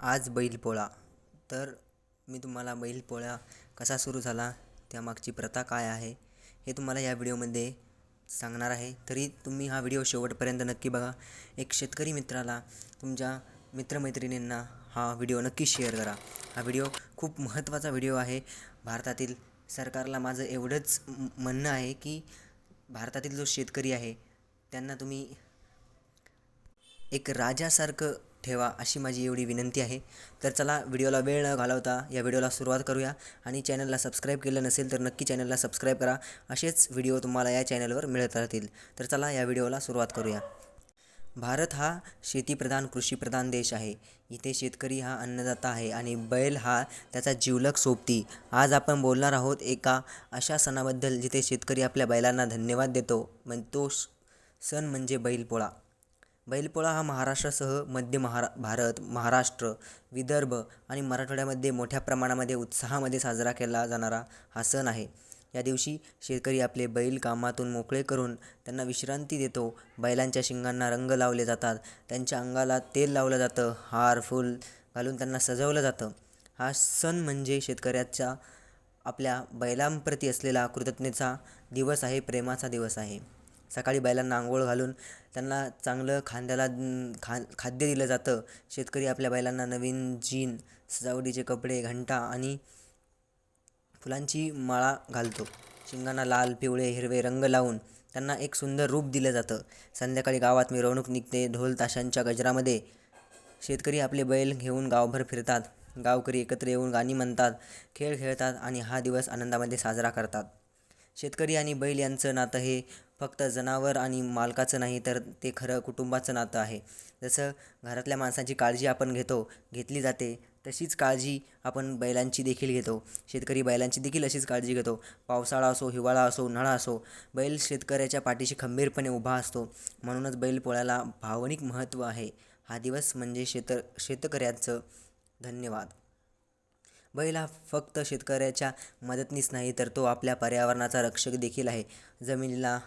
आज बैलपोळा तर मी तुम्हाला बैलपोळा कसा सुरू झाला त्यामागची प्रथा काय आहे हे तुम्हाला या व्हिडिओमध्ये सांगणार आहे. तरी तुम्ही हा व्हिडिओ शेवटपर्यंत नक्की बघा. एक शेतकरी मित्राला तुमच्या मित्रमैत्रिणींना हा व्हिडिओ नक्की शेअर करा. हा व्हिडिओ खूप महत्त्वाचा व्हिडिओ आहे. भारतातील सरकारला माझं एवढंच म्हणणं आहे की भारतातील जो शेतकरी आहे त्यांना तुम्ही एक राजासारखं ठेवा अशी माझी एवढी विनंती आहे. तर चला व्हिडिओला वेळ न घालवता या व्हिडिओला सुरुवात करूया आणि चॅनलला सबस्क्राईब केलं नसेल तर नक्की चॅनलला सबस्क्राईब करा. असेच व्हिडिओ तुम्हाला या चॅनलवर मिळत राहतील. तर चला या व्हिडिओला सुरुवात करूया. भारत हा शेतीप्रधान कृषीप्रधान देश आहे. इथे शेतकरी हा अन्नदाता आहे आणि बैल हा त्याचा जीवलक सोबती. आज आपण बोलणार आहोत एका अशा सणाबद्दल जिथे शेतकरी आपल्या बैलांना धन्यवाद देतो. पण तो स- सण म्हणजे बैलपोळा. बैलपोळा हा महाराष्ट्रासह मध्य महारा भारत महाराष्ट्र विदर्भ आणि मराठवाड्यामध्ये मोठ्या प्रमाणामध्ये उत्साहामध्ये साजरा केला जाणारा हा सण आहे. या दिवशी शेतकरी आपले बैल कामातून मोकळे करून त्यांना विश्रांती देतो. बैलांच्या शिंगांना रंग लावले जातात. त्यांच्या अंगाला तेल लावलं जातं. हार फूल घालून त्यांना सजवलं जातं. हा सण म्हणजे शेतकऱ्याच्या आपल्या बैलांप्रती असलेला कृतज्ञतेचा दिवस आहे प्रेमाचा दिवस आहे. सकाळी बैलांना आंघोळ घालून त्यांना चांगलं खांद्याला खा खाद्य दिलं जातं. शेतकरी आपल्या बैलांना नवीन जीन सजावटीचे कपडे घंटा आणि फुलांची माळा घालतो. शिंगांना लाल पिवळे हिरवे रंग लावून त्यांना एक सुंदर रूप दिलं जातं. संध्याकाळी गावात मिरवणूक निघते. ढोल ताशांच्या गजरामध्ये शेतकरी आपले बैल घेऊन गावभर फिरतात. गावकरी एकत्र येऊन गाणी म्हणतात खेळ खेळतात आणि हा दिवस आनंदामध्ये साजरा करतात. शेतकरी आणि बैल यांचं नातं हे फक्त जनावर आणि मालकाचं नाही तर ते खरं कुटुंबाचं नातं आहे. जसं घरातल्या माणसांची काळजी आपण घेतो घेतली जाते तशीच काळजी आपण बैलांची देखील घेतो. शेतकरी बैलांची देखील अशीच काळजी घेतो. पावसाळा असो हिवाळा असो उन्हाळा असो बैल शेतकऱ्याच्या पाठीशी खंबीरपणे उभा असतो. म्हणूनच बैल पोळ्याला भावनिक महत्त्व आहे. हा दिवस म्हणजे शेत शेतकऱ्याचं धन्यवाद. बैल हा फक्त शेतकऱ्याच्या मदतनीस नाही तर तो आपल्या पर्यावरणाचा रक्षक देखील आहे. जमिनीला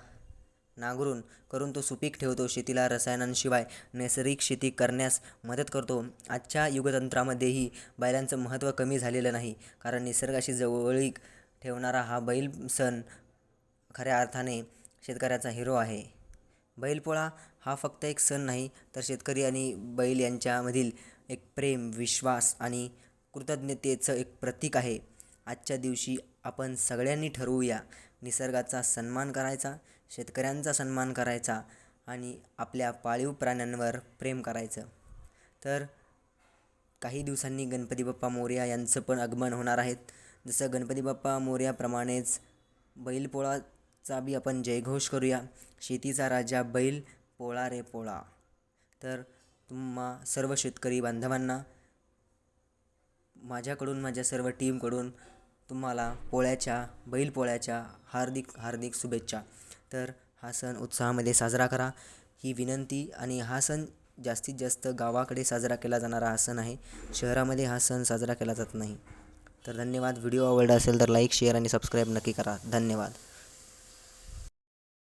नांगरून करून तो सुपीक ठेवतो शेतीला रसायनांशिवाय नैसर्गिक शेती करण्यास मदत करतो. आजच्या युगतंत्रामध्येही बैलांचं महत्त्व कमी झालेलं नाही कारण निसर्गाशी जवळीक ठेवणारा हा बैल सण खऱ्या अर्थाने शेतकऱ्याचा हिरो आहे. बैलपोळा हा फक्त एक सण नाही तर शेतकरी आणि बैल यांच्यामधील एक प्रेम विश्वास आणि कृतज्ञतेचं एक प्रतीक आहे. आजच्या दिवशी आपण सगळ्यांनी ठरवूया निसर्गाचा सन्मान करायचा शेतकऱ्यांचा सन्मान करायचा आणि आपल्या पाळीव प्राण्यांवर प्रेम करायचं. तर काही दिवसांनी गणपती बाप्पा मोरया यांचं पण आगमन होणार आहेत जसं गणपती बाप्पा मोर्याप्रमाणेच बैलपोळाचा बी आपण जयघोष करूया. शेतीचा राजा बैल पोळा रे पोळा. तर तुम्हा सर्व शेतकरी बांधवांना माझ्याकडून माझ्या सर्व टीमकडून तुम्हाला पोळ्याच्या बैलपोळ्याच्या हार्दिक हार्दिक शुभेच्छा. तर हा सण उत्साहामध्ये साजरा करा. ही विनंती आणि हा सण जास्तीत जास्त गावाकडे साजरा केला जाणारा हा सण आहे. शहरामध्ये हा सण साजरा केला जात नाही. तर धन्यवाद. व्हिडिओ आवडला असेल तर लाईक शेअर आणि सबस्क्राईब नक्की करा. धन्यवाद.